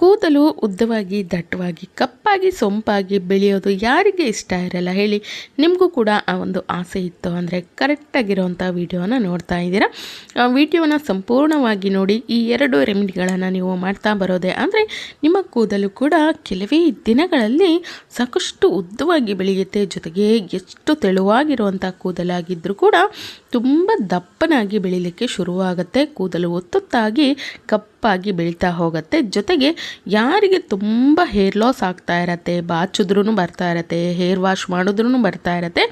ಕೂದಲು ಉದ್ದವಾಗಿ, ದಟ್ಟವಾಗಿ, ಕಪ್ಪಾಗಿ, ಸೊಂಪಾಗಿ ಬೆಳೆಯೋದು ಯಾರಿಗೆ ಇಷ್ಟ ಇರಲ್ಲ ಹೇಳಿ ನಿಮಗೂ ಕೂಡ ಆ ಒಂದು ಆಸೆ ಇತ್ತು ಅಂದರೆ ಕರೆಕ್ಟಾಗಿರುವಂಥ ವಿಡಿಯೋನ ನೋಡ್ತಾ ಇದ್ದೀರಾ. ಆ ವಿಡಿಯೋನ ಸಂಪೂರ್ಣವಾಗಿ ನೋಡಿ ಈ ಎರಡು ರೆಮಿಡಿಗಳನ್ನು ನೀವು ಮಾಡ್ತಾ ಬರೋದೇ ಅಂದರೆ ನಿಮ್ಮ ಕೂದಲು ಕೂಡ ಕೆಲವೇ ದಿನಗಳಲ್ಲಿ ಸಾಕಷ್ಟು ಉದ್ದವಾಗಿ ಬೆಳೆಯುತ್ತೆ. ಜೊತೆಗೆ ಎಷ್ಟು ತೆಳುವಾಗಿರುವಂಥ ಕೂದಲಾಗಿದ್ದರೂ ಕೂಡ ತುಂಬ ದಪ್ಪನಾಗಿ ಬೆಳೀಲಿಕ್ಕೆ ಶುರುವಾಗುತ್ತೆ. ಕೂದಲು ಒತ್ತೊತ್ತಾಗಿ ಕಪ್ಪಾಗಿ ಬೆಳೀತಾ ಹೋಗುತ್ತೆ. ಜೊತೆಗೆ ಯಾರಿಗೆ ತುಂಬ ಹೇರ್ ಲಾಸ್ ಆಗ್ತಾ ಇರತ್ತೆ ಬಾಚಿದ್ರೂ ಬರ್ತಾ ಇರತ್ತೆ ಹೇರ್ ವಾಶ್ ಮಾಡಿದ್ರೂ ಬರ್ತಾ ಇರತ್ತೆ,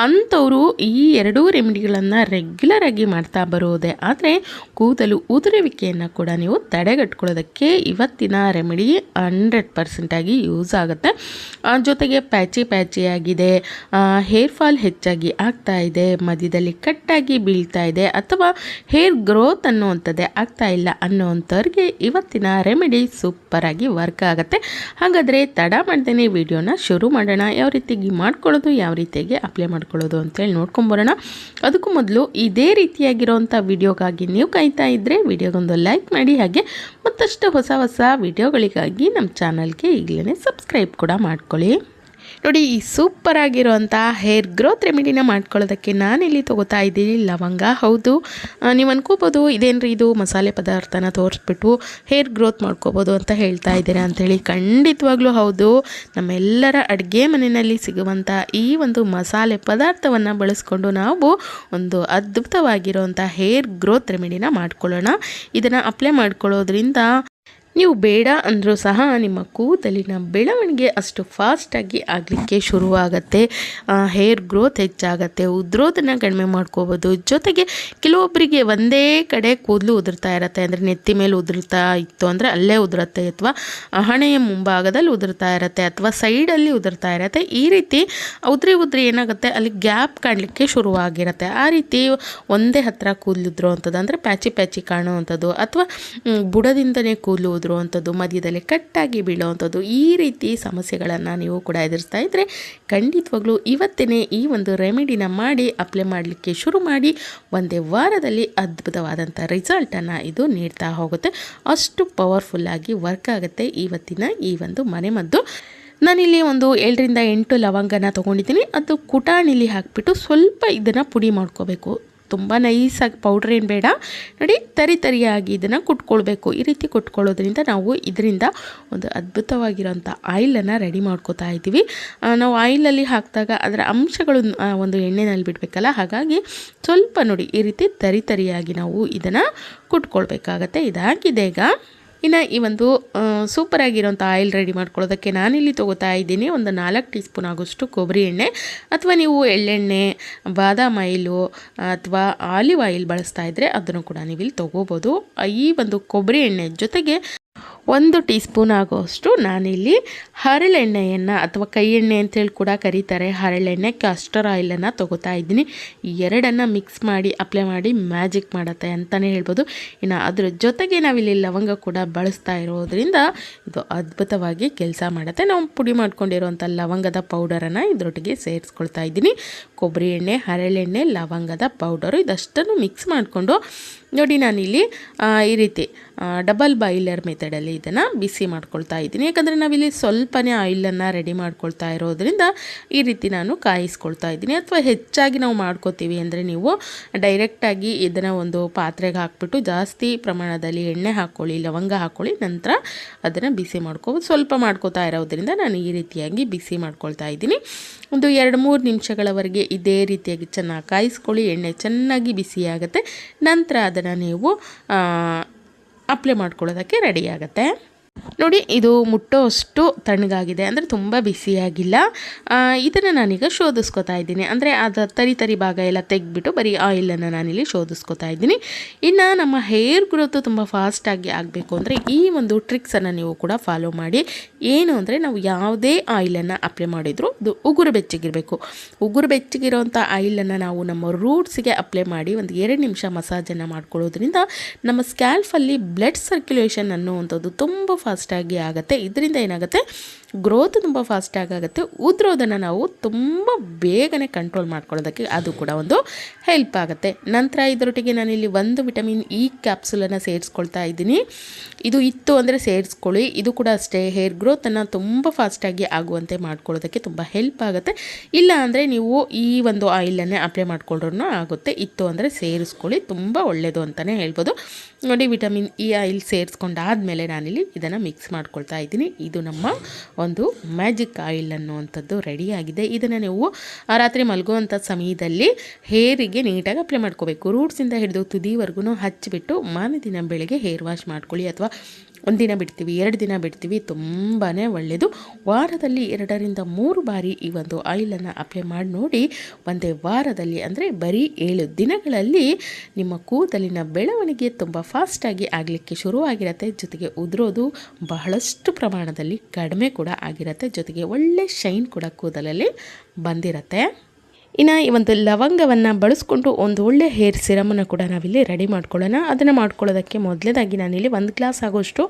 ಅಂಥವರು ಈ ಎರಡೂ ರೆಮಿಡಿಗಳನ್ನು ರೆಗ್ಯುಲರಾಗಿ ಮಾಡ್ತಾ ಬರೋದೇ. ಆದರೆ ಕೂದಲು ಉದುರುವಿಕೆಯನ್ನು ಕೂಡ ನೀವು ತಡೆಗಟ್ಕೊಳ್ಳೋದಕ್ಕೆ ಇವತ್ತಿನ ರೆಮಿಡಿ ಹಂಡ್ರೆಡ್ ಪರ್ಸೆಂಟಾಗಿ ಯೂಸ್ ಆಗುತ್ತೆ. ಜೊತೆಗೆ ಪ್ಯಾಚಿ ಪ್ಯಾಚಿ ಆಗಿದೆ ಹೇರ್ ಫಾಲ್ ಹೆಚ್ಚಾಗಿ ಆಗ್ತಾ ಇದೆ, ಮಧ್ಯದಲ್ಲಿ ಕಟ್ಟಾಗಿ ಬೀಳ್ತಾ ಇದೆ, ಅಥವಾ ಹೇರ್ ಗ್ರೋತ್ ಅನ್ನುವಂಥದ್ದೇ ಆಗ್ತಾ ಇಲ್ಲ ಅನ್ನೋವಂಥವ್ರಿಗೆ ಇವತ್ತಿನ ರೆಮಿಡಿ ಸೂಪರಾಗಿ ವರ್ಕ್ ಆಗುತ್ತೆ. ಹಾಗಾದರೆ ತಡ ಮಾಡ್ದೇನೆ ವಿಡಿಯೋನ ಶುರು ಮಾಡೋಣ. ಯಾವ ರೀತಿಯಾಗಿ ಮಾಡ್ಕೊಳ್ಳೋದು, ಯಾವ ರೀತಿಯಾಗಿ ಅಪ್ಲೈ ಮಾಡ್ಕೊಳ್ಳೋದು ಅಂತೇಳಿ ನೋಡ್ಕೊಂಬರೋಣ. ಅದಕ್ಕೂ ಮೊದಲು ಇದೇ ರೀತಿಯಾಗಿರುವಂಥ ವಿಡಿಯೋಗಾಗಿ ನೀವು ಕಾಯ್ತಾ ಇದ್ದರೆ ವಿಡಿಯೋಗೊಂದು ಲೈಕ್ ಮಾಡಿ. ಹಾಗೆ ಮತ್ತಷ್ಟು ಹೊಸ ಹೊಸ ವಿಡಿಯೋಗಳಿಗಾಗಿ ನಮ್ಮ ಚಾನಲ್ಗೆ ಈಗಲೇ ಸಬ್ಸ್ಕ್ರೈಬ್ ಕೂಡ ಮಾಡ್ಕೊಳ್ಳಿ. ನೋಡಿ, ಈ ಸೂಪರ್ ಆಗಿರುವಂಥ ಹೇರ್ ಗ್ರೋತ್ ರೆಮಿಡಿನ ಮಾಡ್ಕೊಳ್ಳೋದಕ್ಕೆ ನಾನಿಲ್ಲಿ ತೊಗೋತಾ ಇದ್ದೀನಿ, ಲವಂಗ. ಹೌದು ನೀವು ಅನ್ಕೋಬೋದು, ಇದೇನ್ರಿ ಇದು ಮಸಾಲೆ ಪದಾರ್ಥನ ತೋರಿಸ್ಬಿಟ್ಟು ಹೇರ್ ಗ್ರೋತ್ ಮಾಡ್ಕೋಬೋದು ಅಂತ ಹೇಳ್ತಾ ಇದ್ದೀರಾ ಅಂಥೇಳಿ ಖಂಡಿತವಾಗ್ಲೂ ಹೌದು, ನಮ್ಮೆಲ್ಲರ ಅಡುಗೆ ಮನೆಯಲ್ಲಿ ಸಿಗುವಂಥ ಈ ಒಂದು ಮಸಾಲೆ ಪದಾರ್ಥವನ್ನು ಬಳಸ್ಕೊಂಡು ನಾವು ಒಂದು ಅದ್ಭುತವಾಗಿರುವಂಥ ಹೇರ್ ಗ್ರೋತ್ ರೆಮಿಡಿನ ಮಾಡ್ಕೊಳ್ಳೋಣ. ಇದನ್ನು ಅಪ್ಲೈ ಮಾಡ್ಕೊಳ್ಳೋದ್ರಿಂದ ನೀವು ಬೇಡ ಅಂದರೂ ಸಹ ನಿಮ್ಮ ಕೂದಲಿನ ಬೆಳವಣಿಗೆ ಅಷ್ಟು ಫಾಸ್ಟಾಗಿ ಆಗಲಿಕ್ಕೆ ಶುರುವಾಗತ್ತೆ. Hair growth ಹೆಚ್ಚಾಗತ್ತೆ. ಉದ್ರೋದನ್ನು ಕಡಿಮೆ ಮಾಡ್ಕೋಬೋದು. ಜೊತೆಗೆ ಕೆಲವೊಬ್ಬರಿಗೆ ಒಂದೇ ಕಡೆ ಕೂದಲು ಉದುರ್ತಾ ಇರತ್ತೆ. ಅಂದರೆ ನೆತ್ತಿ ಮೇಲೆ ಉದುರ್ತಾ ಇತ್ತು ಅಂದರೆ ಅಲ್ಲೇ ಉದುರುತ್ತೆ ಅಥವಾ ಹಣೆಯ ಮುಂಭಾಗದಲ್ಲಿ ಉದುರ್ತಾ ಇರತ್ತೆ ಅಥವಾ ಸೈಡಲ್ಲಿ ಉದುರ್ತಾ ಇರತ್ತೆ. ಈ ರೀತಿ ಉದ್ರಿ ಉದ್ರಿ ಏನಾಗುತ್ತೆ? ಅಲ್ಲಿ ಗ್ಯಾಪ್ ಕಾಣಲಿಕ್ಕೆ ಶುರುವಾಗಿರುತ್ತೆ. ಆ ರೀತಿ ಒಂದೇ ಹತ್ತಿರ ಕೂದಲು ಉದುರುವಂಥದ್ದು ಅಂದರೆ ಪ್ಯಾಚಿ ಪ್ಯಾಚಿ ಕಾಣುವಂಥದ್ದು. ಅಥವಾ ಬುಡದಿಂದನೇ ಕೂದಲು ಉದುರುವಂಥದ್ದು ಮಧ್ಯದಲ್ಲಿ ಕಟ್ಟಾಗಿ ಬೀಳುವಂಥದ್ದು, ಈ ರೀತಿ ಸಮಸ್ಯೆಗಳನ್ನು ನೀವು ಕೂಡ ಎದುರಿಸ್ತಾ ಇದ್ದರೆ ಖಂಡಿತವಾಗ್ಲೂ ಇವತ್ತೇ ಈ ಒಂದು ರೆಮಿಡಿನ ಮಾಡಿ ಅಪ್ಲೈ ಮಾಡಲಿಕ್ಕೆ ಶುರು ಮಾಡಿ, ಒಂದೇ ವಾರದಲ್ಲಿ ಅದ್ಭುತವಾದಂಥ ರಿಸಲ್ಟನ್ನು ಇದು ನೀಡ್ತಾ ಹೋಗುತ್ತೆ. ಅಷ್ಟು ಪವರ್ಫುಲ್ಲಾಗಿ ವರ್ಕ್ ಆಗುತ್ತೆ ಇವತ್ತಿನ ಈ ಒಂದು ಮನೆಮದ್ದು ನಾನಿಲ್ಲಿ ಒಂದು ಏಳರಿಂದ ಎಂಟು ಲವಂಗನ ತೊಗೊಂಡಿದ್ದೀನಿ. ಅದು ಕುಟಾಣಿಲಿ ಹಾಕಿಬಿಟ್ಟು ಸ್ವಲ್ಪ ಇದನ್ನು ಪುಡಿ ಮಾಡ್ಕೋಬೇಕು. ತುಂಬ ನೈಸಾಗಿ ಪೌಡ್ರ್ ಏನು ಬೇಡ. ನೋಡಿ, ತರಿ ತರಿಯಾಗಿ ಇದನ್ನು ಕುಟ್ಕೊಳ್ಬೇಕು. ಈ ರೀತಿ ಕುಟ್ಕೊಳ್ಳೋದ್ರಿಂದ ನಾವು ಇದರಿಂದ ಒಂದು ಅದ್ಭುತವಾಗಿರೋಂಥ ಆಯಿಲನ್ನು ರೆಡಿ ಮಾಡ್ಕೋತಾ ಇದ್ದೀವಿ. ನಾವು ಆಯಿಲಲ್ಲಿ ಹಾಕಿದಾಗ ಅದರ ಅಂಶಗಳು ಒಂದು ಎಣ್ಣೆನಲ್ಲಿ ಬಿಡಬೇಕಲ್ಲ? ಹಾಗಾಗಿ ಸ್ವಲ್ಪ ನೋಡಿ, ಈ ರೀತಿ ತರಿ ತರಿಯಾಗಿ ನಾವು ಇದನ್ನು ಕುಟ್ಕೊಳ್ಬೇಕಾಗತ್ತೆ. ಇದಾಗಿದೆ ಈಗ. ಇನ್ನು ಈ ಒಂದು ಸೂಪರ್ ಆಗಿರೋಂಥ ಆಯಿಲ್ ರೆಡಿ ಮಾಡ್ಕೊಳ್ಳೋದಕ್ಕೆ ನಾನಿಲ್ಲಿ ತೊಗೋತಾ ಇದ್ದೀನಿ. ಒಂದು ನಾಲ್ಕು ಟೀ ಸ್ಪೂನ್ ಆಗೋಷ್ಟು ಕೊಬ್ಬರಿ ಎಣ್ಣೆ ಅಥವಾ ನೀವು ಎಳ್ಳೆಣ್ಣೆ, ಬಾದಾಮ್ ಆಯಿಲು ಅಥವಾ ಆಲಿವ್ ಆಯಿಲ್ ಬಳಸ್ತಾ ಇದ್ದರೆ ಅದನ್ನು ಕೂಡ ನೀವು ಇಲ್ಲಿ ತೊಗೋಬೋದು. ಈ ಒಂದು ಕೊಬ್ಬರಿ ಎಣ್ಣೆ ಜೊತೆಗೆ ಒಂದು ಟೀ ಸ್ಪೂನ್ ಆಗೋಷ್ಟು ನಾನಿಲ್ಲಿ ಹರಳೆಣ್ಣೆಯನ್ನು ಅಥವಾ ಕೈ ಎಣ್ಣೆ ಅಂತೇಳಿ ಕೂಡ ಕರೀತಾರೆ. ಹರಳೆಣ್ಣೆ ಕ್ಯಾಸ್ಟರ್ ಆಯಿಲನ್ನು ತೊಗೋತಾ ಇದ್ದೀನಿ. ಎರಡನ್ನು ಮಿಕ್ಸ್ ಮಾಡಿ ಅಪ್ಲೈ ಮಾಡಿ ಮ್ಯಾಜಿಕ್ ಮಾಡುತ್ತೆ ಅಂತಲೇ ಹೇಳ್ಬೋದು. ಇನ್ನು ಅದರ ಜೊತೆಗೆ ನಾವಿಲ್ಲಿ ಲವಂಗ ಕೂಡ ಬಳಸ್ತಾ ಇರೋದ್ರಿಂದ ಇದು ಅದ್ಭುತವಾಗಿ ಕೆಲಸ ಮಾಡುತ್ತೆ. ನಾವು ಪುಡಿ ಮಾಡ್ಕೊಂಡಿರುವಂಥ ಲವಂಗದ ಪೌಡರನ್ನು ಇದರೊಟ್ಟಿಗೆ ಸೇರಿಸ್ಕೊಳ್ತಾ ಇದ್ದೀನಿ. ಕೊಬ್ಬರಿ ಎಣ್ಣೆ, ಹರಳೆಣ್ಣೆ, ಲವಂಗದ ಪೌಡರು ಇದಷ್ಟನ್ನು ಮಿಕ್ಸ್ ಮಾಡಿಕೊಂಡು ನೋಡಿ ನಾನಿಲ್ಲಿ ಈ ರೀತಿ ಡಬಲ್ ಬಾಯ್ಲರ್ ಮೆಥಡಲ್ಲಿ ಇದನ್ನು ಬಿಸಿ ಮಾಡ್ಕೊಳ್ತಾ ಇದ್ದೀನಿ. ಯಾಕಂದರೆ ನಾವಿಲ್ಲಿ ಸ್ವಲ್ಪನೇ ಆಯಿಲನ್ನು ರೆಡಿ ಮಾಡ್ಕೊಳ್ತಾ ಇರೋದ್ರಿಂದ ಈ ರೀತಿ ನಾನು ಕಾಯಿಸ್ಕೊಳ್ತಾ ಇದ್ದೀನಿ. ಅಥವಾ ಹೆಚ್ಚಾಗಿ ನಾವು ಮಾಡ್ಕೋತೀವಿ ಅಂದರೆ ನೀವು ಡೈರೆಕ್ಟಾಗಿ ಇದನ್ನು ಒಂದು ಪಾತ್ರೆಗೆ ಹಾಕ್ಬಿಟ್ಟು ಜಾಸ್ತಿ ಪ್ರಮಾಣದಲ್ಲಿ ಎಣ್ಣೆ ಹಾಕ್ಕೊಳ್ಳಿ ಲವಂಗ ಹಾಕ್ಕೊಳ್ಳಿ ನಂತರ ಅದನ್ನು ಬಿಸಿ ಮಾಡ್ಕೋಬೋದು ಸ್ವಲ್ಪ ಮಾಡ್ಕೋತಾ ಇರೋದ್ರಿಂದ ನಾನು ಈ ರೀತಿಯಾಗಿ ಬಿಸಿ ಮಾಡ್ಕೊಳ್ತಾ ಇದ್ದೀನಿ. ಒಂದು ಎರಡು ಮೂರು ನಿಮಿಷಗಳವರೆಗೆ ಇದೇ ರೀತಿಯಾಗಿ ಚೆನ್ನಾಗಿ ಕಾಯಿಸ್ಕೊಳ್ಳಿ, ಎಣ್ಣೆ ಚೆನ್ನಾಗಿ ಬಿಸಿಯಾಗುತ್ತೆ ನಂತರ ಅದನ್ನು ನೀವು ಅಪ್ಲೈ ಮಾಡ್ಕೊಳ್ಳೋದಕ್ಕೆ ರೆಡಿ ಆಗುತ್ತೆ. ನೋಡಿ, ಇದು ಮುಟ್ಟೋ ಅಷ್ಟು ತಣ್ಣಗಾಗಿದೆ. ಅಂದರೆ ತುಂಬ ಬಿಸಿಯಾಗಿಲ್ಲ ಇದನ್ನು ನಾನೀಗ ಶೋಧಿಸ್ಕೊತಾ ಇದ್ದೀನಿ. ಅಂದರೆ ಅದು ತರಿ ತರಿ ಭಾಗ ಎಲ್ಲ ತೆಗೆದ್ಬಿಟ್ಟು ಬರೀ ಆಯಿಲನ್ನು ನಾನಿಲ್ಲಿ ಶೋಧಿಸ್ಕೊತಾ ಇದ್ದೀನಿ. ಇನ್ನು ನಮ್ಮ ಹೇರ್ ಗ್ರೋತು ತುಂಬ ಫಾಸ್ಟಾಗಿ ಆಗಬೇಕು ಅಂದರೆ ಈ ಒಂದು ಟ್ರಿಕ್ಸನ್ನು ನೀವು ಕೂಡ ಫಾಲೋ ಮಾಡಿ. ಏನು ಅಂದರೆ ನಾವು ಯಾವುದೇ ಆಯಿಲನ್ನು ಅಪ್ಲೈ ಮಾಡಿದರೂ ಅದು ಉಗುರು ಬೆಚ್ಚಗಿರಬೇಕು. ಉಗುರು ಬೆಚ್ಚಗಿರೋಂಥ ಆಯಿಲನ್ನು ನಾವು ನಮ್ಮ ರೂಟ್ಸ್ಗೆ ಅಪ್ಲೈ ಮಾಡಿ ಒಂದು ಎರಡು ನಿಮಿಷ ಮಸಾಜನ್ನು ಮಾಡ್ಕೊಳ್ಳೋದ್ರಿಂದ ನಮ್ಮ ಸ್ಕ್ಯಾಲ್ಫಲ್ಲಿ ಬ್ಲಡ್ ಸರ್ಕ್ಯುಲೇಷನ್ ಅನ್ನುವಂಥದ್ದು ತುಂಬ ಫಾಸ್ಟಾಗಿ ಆಗುತ್ತೆ. ಇದರಿಂದ ಏನಾಗುತ್ತೆ? ಗ್ರೋತ್ ತುಂಬ ಫಾಸ್ಟ್ ಆಗುತ್ತೆ ಉದ್ರೋದನ್ನು ನಾವು ತುಂಬ ಬೇಗನೆ ಕಂಟ್ರೋಲ್ ಮಾಡ್ಕೊಳ್ಳೋದಕ್ಕೆ ಅದು ಕೂಡ ಒಂದು ಹೆಲ್ಪ್ ಆಗುತ್ತೆ. ನಂತರ ಇದರೊಟ್ಟಿಗೆ ನಾನಿಲ್ಲಿ ಒಂದು ವಿಟಮಿನ್ ಇ ಕ್ಯಾಪ್ಸುಲನ್ನು ಸೇರಿಸ್ಕೊಳ್ತಾ ಇದ್ದೀನಿ. ಇದು ಇತ್ತು ಅಂದರೆ ಸೇರಿಸ್ಕೊಳ್ಳಿ. ಇದು ಕೂಡ ಅಷ್ಟೇ. ಹೇರ್ ಗ್ರೋತನ್ನು ತುಂಬ ಫಾಸ್ಟಾಗಿ ಆಗುವಂತೆ ಮಾಡ್ಕೊಳ್ಳೋದಕ್ಕೆ ತುಂಬ ಹೆಲ್ಪ್ ಆಗುತ್ತೆ. ಇಲ್ಲ ಅಂದರೆ ನೀವು ಈ ಒಂದು ಆಯಿಲನ್ನೇ ಅಪ್ಲೈ ಮಾಡ್ಕೊಂಡ್ರೂ ಆಗುತ್ತೆ. ಇತ್ತು ಅಂದರೆ ಸೇರಿಸ್ಕೊಳ್ಳಿ. ತುಂಬ ಒಳ್ಳೆಯದು ಅಂತಲೇ ಹೇಳ್ಬೋದು. ನೋಡಿ ವಿಟಮಿನ್ ಇ ಆಯಿಲ್ ಸೇರಿಸ್ಕೊಂಡಾದಮೇಲೆ ನಾನಿಲ್ಲಿ ಇದನ್ನು ಮಿಕ್ಸ್ ಮಾಡ್ಕೊಳ್ತಾ ಇದ್ದೀನಿ. ಇದು ನಮ್ಮ ಒಂದು ಮ್ಯಾಜಿಕ್ ಆಯಿಲ್ ಅನ್ನುವಂಥದ್ದು ರೆಡಿಯಾಗಿದೆ. ಇದನ್ನು ನೀವು ರಾತ್ರಿ ಮಲಗುವಂಥ ಸಮಯದಲ್ಲಿ ಹೇರಿಗೆ ನೀಟಾಗಿ ಅಪ್ಲೈ ಮಾಡ್ಕೋಬೇಕು. ರೂಟ್ಸಿಂದ ಹಿಡಿದು ತುದಿವರೆಗೂ ಹಚ್ಚಿಬಿಟ್ಟು ಮಾನ ದಿನ ಬೆಳಗ್ಗೆ ಹೇರ್ ವಾಶ್ ಮಾಡ್ಕೊಳ್ಳಿ ಅಥವಾ ಒಂದಿನ ಬಿಡ್ತೀವಿ, ಎರಡು ದಿನ ಬಿಡ್ತೀವಿ ತುಂಬಾ ಒಳ್ಳೆಯದು ವಾರದಲ್ಲಿ ಎರಡರಿಂದ ಮೂರು ಬಾರಿ ಈ ಒಂದು ಆಯಿಲನ್ನು ಅಪ್ಲೈ ಮಾಡಿ ನೋಡಿ, ಒಂದೇ ವಾರದಲ್ಲಿ ಅಂದರೆ ಬರೀ ಏಳು ದಿನಗಳಲ್ಲಿ ನಿಮ್ಮ ಕೂದಲಿನ ಬೆಳವಣಿಗೆ ತುಂಬ ಫಾಸ್ಟಾಗಿ ಆಗಲಿಕ್ಕೆ ಶುರುವಾಗಿರುತ್ತೆ. ಜೊತೆಗೆ ಉದುರೋದು ಬಹಳಷ್ಟು ಪ್ರಮಾಣದಲ್ಲಿ ಕಡಿಮೆ ಕೂಡ ಆಗಿರುತ್ತೆ. ಜೊತೆಗೆ ಒಳ್ಳೆ ಶೈನ್ ಕೂಡ ಕೂದಲಲ್ಲಿ ಬಂದಿರುತ್ತೆ. ಇನ್ನು ಈ ಒಂದು ಲವಂಗವನ್ನು ಬಳಸ್ಕೊಂಡು ಒಂದು ಒಳ್ಳೆ ಹೇರ್ ಸಿರಮನ್ನು ಕೂಡ ನಾವಿಲ್ಲಿ ರೆಡಿ ಮಾಡ್ಕೊಳ್ಳೋಣ. ಅದನ್ನು ಮಾಡ್ಕೊಳ್ಳೋದಕ್ಕೆ ಮೊದಲೇದಾಗಿ ನಾನಿಲ್ಲಿ ಒಂದು ಗ್ಲಾಸ್ ಆಗೋಷ್ಟು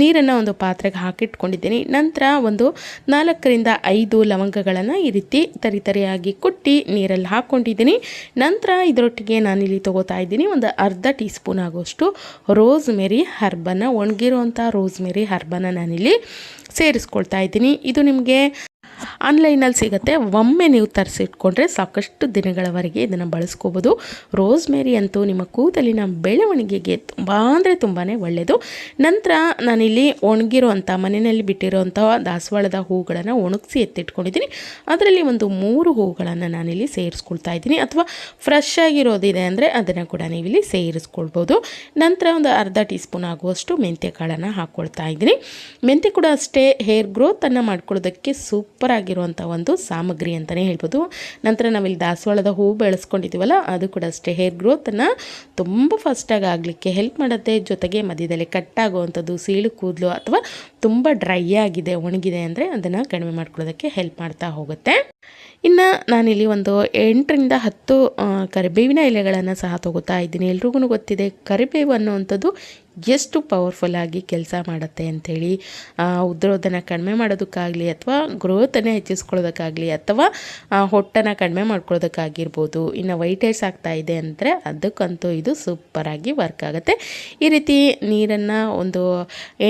ನೀರನ್ನು ಒಂದು ಪಾತ್ರೆಗೆ ಹಾಕಿಟ್ಕೊಂಡಿದ್ದೀನಿ. ನಂತರ ಒಂದು ನಾಲ್ಕರಿಂದ ಐದು ಲವಂಗಗಳನ್ನು ಈ ರೀತಿ ತರಿ ತರಿಯಾಗಿ ಕುಟ್ಟಿ ನೀರಲ್ಲಿ ಹಾಕ್ಕೊಂಡಿದ್ದೀನಿ. ನಂತರ ಇದರೊಟ್ಟಿಗೆ ನಾನಿಲ್ಲಿ ತೊಗೋತಾ ಇದ್ದೀನಿ ಒಂದು ಅರ್ಧ ಟೀ ಸ್ಪೂನ್ ಆಗೋಷ್ಟು ರೋಸ್ ಮೇರಿ ಹರ್ಬನ್ನು ಒಣಗಿರುವಂಥ ರೋಸ್ ಮೇರಿ ಹರ್ಬನ್ನು ನಾನಿಲ್ಲಿ ಸೇರಿಸ್ಕೊಳ್ತಾ ಇದ್ದೀನಿ. ಇದು ನಿಮಗೆ ಆನ್ಲೈನಲ್ಲಿ ಸಿಗುತ್ತೆ. ಒಮ್ಮೆ ನೀವು ತರಿಸಿಟ್ಕೊಂಡ್ರೆ ಸಾಕಷ್ಟು ದಿನಗಳವರೆಗೆ ಇದನ್ನು ಬಳಸ್ಕೋಬೋದು. ರೋಸ್ ಮೇರಿ ಅಂತೂ ನಿಮ್ಮ ಕೂದಲಿನ ಬೆಳವಣಿಗೆಗೆ ತುಂಬ ಅಂದರೆ ತುಂಬಾ ಒಳ್ಳೆಯದು ನಂತರ ನಾನಿಲ್ಲಿ ಒಣಗಿರುವಂಥ ಮನೆಯಲ್ಲಿ ಬಿಟ್ಟಿರೋಂಥ ದಾಸವಾಳದ ಹೂಗಳನ್ನು ಒಣಗಿಸಿ ಎತ್ತಿಟ್ಕೊಂಡಿದ್ದೀನಿ. ಅದರಲ್ಲಿ ಒಂದು ಮೂರು ಹೂಗಳನ್ನು ನಾನಿಲ್ಲಿ ಸೇರಿಸ್ಕೊಳ್ತಾ ಇದ್ದೀನಿ. ಅಥವಾ ಫ್ರೆಶ್ ಆಗಿರೋದಿದೆ ಅಂದರೆ ಅದನ್ನು ಕೂಡ ನೀವಿಲ್ಲಿ ಸೇರಿಸ್ಕೊಳ್ಬೋದು. ನಂತರ ಒಂದು ಅರ್ಧ ಟೀ ಸ್ಪೂನ್ ಆಗುವಷ್ಟು ಮೆಂತ್ಯ ಕಾಳನ್ನು ಹಾಕ್ಕೊಳ್ತಾ ಇದ್ದೀನಿ. ಮೆಂತ್ಯ ಕೂಡ ಅಷ್ಟೇ ಹೇರ್ ಗ್ರೋತನ್ನು ಮಾಡ್ಕೊಳ್ಳೋದಕ್ಕೆ ಸೂಪರ್ ಆಗಿರುವಂಥ ಒಂದು ಸಾಮಗ್ರಿ ಅಂತಲೇ ಹೇಳ್ಬೋದು. ನಂತರ ನಾವಿಲ್ಲಿ ದಾಸವಾಳದ ಹೂವು ಬೆಳೆಸ್ಕೊಂಡಿದ್ದೀವಲ್ಲ, ಅದು ಕೂಡ ಅಷ್ಟೇ. ಹೇರ್ ಗ್ರೋತನ್ನು ತುಂಬ ಫಾಸ್ಟಾಗಿ ಆಗಲಿಕ್ಕೆ ಹೆಲ್ಪ್ ಮಾಡುತ್ತೆ. ಜೊತೆಗೆ ಮಧ್ಯದಲ್ಲಿ ಕಟ್ಟಾಗುವಂಥದ್ದು ಸೀಳು, ಕೂದಲು ಅಥವಾ ತುಂಬ ಡ್ರೈ ಆಗಿದೆ, ಒಣಗಿದೆ ಅಂದರೆ ಅದನ್ನು ಕಡಿಮೆ ಮಾಡ್ಕೊಳ್ಳೋದಕ್ಕೆ ಹೆಲ್ಪ್ ಮಾಡ್ತಾ ಹೋಗುತ್ತೆ. ಇನ್ನು ನಾನಿಲ್ಲಿ ಒಂದು ಎಂಟರಿಂದ ಹತ್ತು ಕರಿಬೇವಿನ ಎಲೆಗಳನ್ನು ಸಹ ತೊಗೋತಾ ಇದ್ದೀನಿ. ಎಲ್ರಿಗೂ ಗೊತ್ತಿದೆ, ಕರಿಬೇವು ಅನ್ನುವಂಥದ್ದು ಎಷ್ಟು ಪವರ್ಫುಲ್ಲಾಗಿ ಕೆಲಸ ಮಾಡುತ್ತೆ ಅಂಥೇಳಿ ಉದ್ರೋದನ್ನು ಕಡಿಮೆ ಮಾಡೋದಕ್ಕಾಗಲಿ ಅಥವಾ ಗ್ರೋತನ್ನು ಹೆಚ್ಚಿಸ್ಕೊಳ್ಳೋದಕ್ಕಾಗಲಿ ಅಥವಾ ಹೊಟ್ಟನ್ನು ಕಡಿಮೆ ಮಾಡ್ಕೊಳ್ಳೋದಕ್ಕಾಗಿರ್ಬೋದು. ಇನ್ನು ವೈಟ್ ಹೇರ್ಸ್ ಆಗ್ತಾ ಇದೆ ಅಂದರೆ ಅದಕ್ಕಂತೂ ಇದು ಸೂಪರಾಗಿ ವರ್ಕ್ ಆಗುತ್ತೆ. ಈ ರೀತಿ ನೀರನ್ನು ಒಂದು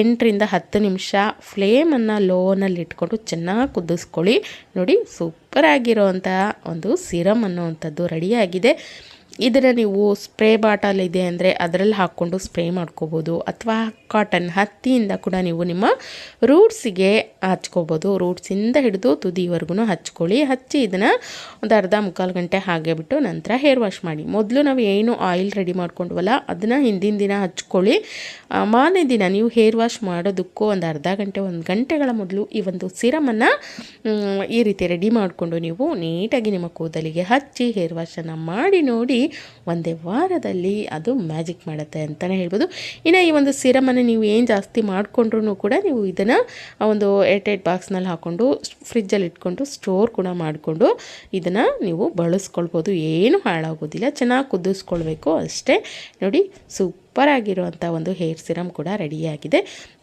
ಎಂಟರಿಂದ ಹತ್ತು ನಿಮಿಷ ಫ್ಲೇಮನ್ನು ಲೋನಲ್ಲಿ ಇಟ್ಕೊಂಡು ಚೆನ್ನಾಗಿ ಕುದಿಸ್ಕೊಳ್ಳಿ. ನೋಡಿ ಸೂಪರ್ ಆಗಿರೋವಂಥ ಒಂದು ಸಿರಮ್ ಅನ್ನುವಂಥದ್ದು ರೆಡಿಯಾಗಿದೆ ಇದನ್ನು ನೀವು ಸ್ಪ್ರೇ ಬಾಟಲ್ ಇದೆ ಅಂದರೆ ಅದರಲ್ಲಿ ಹಾಕ್ಕೊಂಡು ಸ್ಪ್ರೇ ಮಾಡ್ಕೋಬೋದು. ಅಥವಾ ಕಾಟನ್ ಹತ್ತಿಯಿಂದ ಕೂಡ ನೀವು ನಿಮ್ಮ ರೂಟ್ಸಿಗೆ ಹಚ್ಕೋಬೋದು. ರೂಟ್ಸಿಂದ ಹಿಡಿದು ತುದಿವರೆಗೂ ಹಚ್ಕೊಳ್ಳಿ. ಹಚ್ಚಿ ಇದನ್ನು ಒಂದು ಅರ್ಧ ಮುಕ್ಕಾಲು ಗಂಟೆ ಹಾಗೆ ಬಿಟ್ಟು ನಂತರ ಹೇರ್ ವಾಶ್ ಮಾಡಿ. ಮೊದಲು ನಾವು ಏನು ಆಯಿಲ್ ರೆಡಿ ಮಾಡ್ಕೊಂಡ್ವಲ್ಲ, ಅದನ್ನು ಹಿಂದಿನ ದಿನ ಹಚ್ಕೊಳ್ಳಿ. ಮಾರನೇ ದಿನ ನೀವು ಹೇರ್ ವಾಶ್ ಮಾಡೋದಕ್ಕೂ ಒಂದು ಅರ್ಧ ಗಂಟೆ, ಒಂದು ಗಂಟೆಗಳ ಮೊದಲು ಈ ಒಂದು ಸಿರಮನ್ನು ಈ ರೀತಿ ರೆಡಿ ಮಾಡಿಕೊಂಡು ನೀವು ನೀಟಾಗಿ ನಿಮ್ಮ ಕೂದಲಿಗೆ ಹಚ್ಚಿ ಹೇರ್ ವಾಶನ್ನು ಮಾಡಿ ನೋಡಿ ಒಂದೇ ವಾರದಲ್ಲಿ ಅದು ಮ್ಯಾಜಿಕ್ ಮಾಡುತ್ತೆ ಅಂತಲೇ ಹೇಳ್ಬೋದು. ಇನ್ನು ಈ ಒಂದು ಸಿರಮನ್ನು ನೀವು ಏನು ಜಾಸ್ತಿ ಮಾಡಿಕೊಂಡ್ರೂ ಕೂಡ ನೀವು ಇದನ್ನು ಒಂದು ಏಟ್ ಬಾಕ್ಸ್ನಲ್ಲಿ ಹಾಕ್ಕೊಂಡು ಫ್ರಿಜ್ಜಲ್ಲಿ ಇಟ್ಕೊಂಡು ಸ್ಟೋರ್ ಕೂಡ ಮಾಡಿಕೊಂಡು ಇದನ್ನು ನೀವು ಬಳಸ್ಕೊಳ್ಬೋದು. ಏನು ಹಾಳಾಗೋದಿಲ್ಲ. ಚೆನ್ನಾಗಿ ಕುದಿಸ್ಕೊಳ್ಬೇಕು ಅಷ್ಟೇ. ನೋಡಿ ಸೂಪ್ ಸೂಪರ್ ಆಗಿರುವಂಥ ಒಂದು ಹೇರ್ ಸಿರಮ್ ಕೂಡ ರೆಡಿಯಾಗಿದೆ.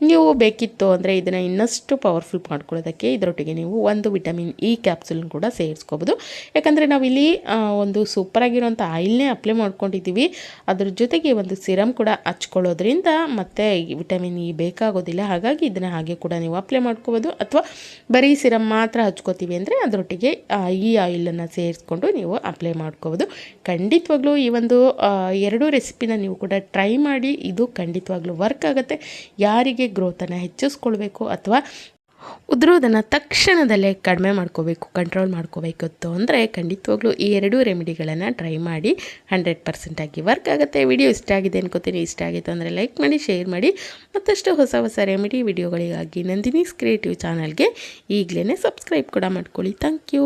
ನೀವು ಬೇಕಿತ್ತು ಅಂದರೆ ಇದನ್ನು ಇನ್ನಷ್ಟು ಪವರ್ಫುಲ್ ಮಾಡ್ಕೊಳ್ಳೋದಕ್ಕೆ ಇದರೊಟ್ಟಿಗೆ ನೀವು ಒಂದು ವಿಟಮಿನ್ ಇ ಕ್ಯಾಪ್ಸುಲ್ ಕೂಡ ಸೇರಿಸ್ಕೋಬೋದು. ಯಾಕಂದರೆ ನಾವಿಲ್ಲಿ ಒಂದು ಸೂಪರಾಗಿರುವಂಥ ಆಯಿಲ್ನೇ ಅಪ್ಲೈ ಮಾಡ್ಕೊಂಡಿದ್ದೀವಿ. ಅದ್ರ ಜೊತೆಗೆ ಒಂದು ಸಿರಮ್ ಕೂಡ ಹಚ್ಕೊಳ್ಳೋದ್ರಿಂದ ಮತ್ತೆ ವಿಟಮಿನ್ ಇ ಬೇಕಾಗೋದಿಲ್ಲ. ಹಾಗಾಗಿ ಇದನ್ನು ಹಾಗೆ ಕೂಡ ನೀವು ಅಪ್ಲೈ ಮಾಡ್ಕೋಬೋದು. ಅಥವಾ ಬರೀ ಸಿರಮ್ ಮಾತ್ರ ಹಚ್ಕೋತೀವಿ ಅಂದರೆ ಅದರೊಟ್ಟಿಗೆ ಈ ಆಯಿಲನ್ನು ಸೇರಿಸ್ಕೊಂಡು ನೀವು ಅಪ್ಲೈ ಮಾಡ್ಕೋಬೋದು. ಖಂಡಿತವಾಗ್ಲೂ ಈ ಒಂದು ಎರಡೂ ರೆಸಿಪಿನ ನೀವು ಕೂಡ ಟ್ರೈ ಮಾಡಿ ಇದು ಖಂಡಿತವಾಗ್ಲೂ ವರ್ಕ್ ಆಗುತ್ತೆ. ಯಾರಿಗೆ ಗ್ರೋತನ್ನು ಹೆಚ್ಚಿಸ್ಕೊಳ್ಬೇಕು ಅಥವಾ ಉದುರೋದನ್ನು ತಕ್ಷಣದಲ್ಲೇ ಕಡಿಮೆ ಮಾಡ್ಕೋಬೇಕು ಕಂಟ್ರೋಲ್ ಮಾಡ್ಕೋಬೇಕಿತ್ತು ಅಂದರೆ ಖಂಡಿತವಾಗ್ಲೂ ಈ ಎರಡೂ ರೆಮಿಡಿಗಳನ್ನು ಟ್ರೈ ಮಾಡಿ ಹಂಡ್ರೆಡ್ ಪರ್ಸೆಂಟಾಗಿ ವರ್ಕ್ ಆಗುತ್ತೆ. ವಿಡಿಯೋ ಇಷ್ಟ ಆಗಿದೆ ಅನ್ಕೋತೀನಿ. ಇಷ್ಟ ಆಗಿತ್ತು ಅಂದರೆ ಲೈಕ್ ಮಾಡಿ ಶೇರ್ ಮಾಡಿ. ಮತ್ತಷ್ಟು ಹೊಸ ಹೊಸ ರೆಮಿಡಿ ವಿಡಿಯೋಗಳಿಗಾಗಿ ನಂದಿನೀಸ್ ಕ್ರಿಯೇಟಿವ್ ಚಾನಲ್ಗೆ ಈಗಲೇ ಸಬ್ಸ್ಕ್ರೈಬ್ ಕೂಡ ಮಾಡ್ಕೊಳ್ಳಿ. Thank you